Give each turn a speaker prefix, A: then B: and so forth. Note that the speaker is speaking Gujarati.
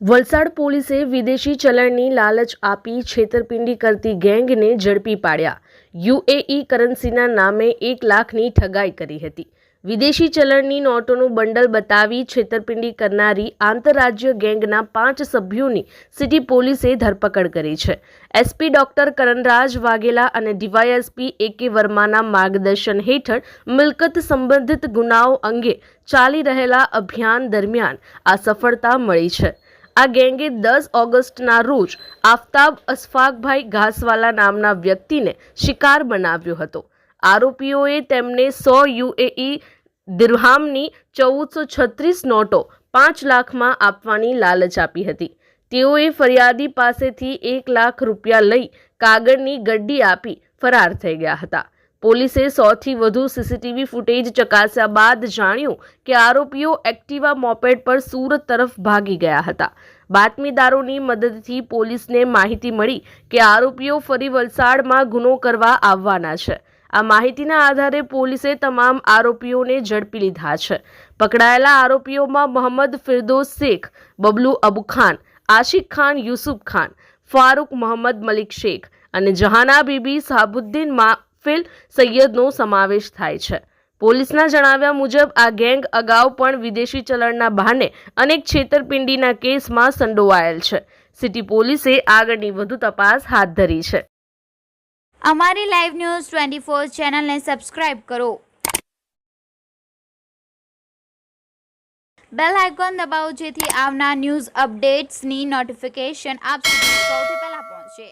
A: વલસાડ પોલીસે વિદેશી ચલણની લાલચ આપી છેતરપિંડી કરતી ગેંગને ઝડપી પાડ્યા. યુએઈ કરન્સીના નામે એક લાખની ઠગાઈ કરી હતી. વિદેશી ચલણની નોટોનું બંડલ બતાવી છેતરપિંડી કરનારી આંતરરાજ્ય ગેંગના પાંચ સભ્યોની સિટી પોલીસે ધરપકડ કરી છે. એસપી ડોક્ટર કરણરાજ વાઘેલા અને ડીવાયએસપી એ કે વર્માના માર્ગદર્શન હેઠળ મિલકત સંબંધિત ગુનાઓ અંગે ચાલી રહેલા અભિયાન દરમિયાન આ સફળતા મળી છે. આ ગેંગે દસ ઓગસ્ટના રોજ આફતાબ અશફાકભાઈ ઘાસવાલા નામના વ્યક્તિને શિકાર બનાવ્યો હતો. આરોપીઓએ તેમને સો યુએઈ દિરહામની ચૌદસો છત્રીસ નોટો પાંચ લાખમાં આપવાની લાલચ આપી હતી. તેઓએ ફરિયાદી પાસેથી એક લાખ રૂપિયા લઈ કાગળની ગડ્ડી આપી ફરાર થઈ ગયા હતા. પોલીસે સોથી વધુ સીસીટીવી ફૂટેજ ચકાસ્યા બાદ જાણ્યું કે આરોપીઓ એક્ટિવા મોપેડ પર સુરત તરફ ભાગી ગયા હતા. બાતમીદારોની મદદથી પોલીસને માહિતી મળી કે આરોપીઓ ફરી વલસાડમાં ગુનો કરવા આવવાના છે. આ માહિતીના આધારે પોલીસે તમામ આરોપીઓને ઝડપી લીધા છે. પકડાયેલા આરોપીઓમાં મોહમ્મદ ફિરદોસ શેખ, બબલુ અબુ ખાન, આશિક ખાન, યુસુફ ખાન, ફારૂક મોહમ્મદ મલિક શેખ અને જહાના બીબી સાબુદ્દીન માફિલ સૈયદનો સમાવેશ થાય છે. પોલીસના જણાવ્યા મુજબ, આ ગેંગ અગાઉ પણ વિદેશી ચલણના બહાને અનેક છેતરપિંડીના કેસમાં સંડોવાયેલ છે. સિટી પોલીસે આગળની વધુ તપાસ હાથ ધરી છે.
B: અમારી લાઈવ ન્યૂઝ ટ્વેન્ટી ફોર ચેનલને સબસ્ક્રાઇબ કરો. બેલ આઇકોન દબાવો જેથી આવનાર ન્યૂઝ અપડેટ્સની નોટિફિકેશન આપ સુધી સૌથી પહેલા પહોંચે.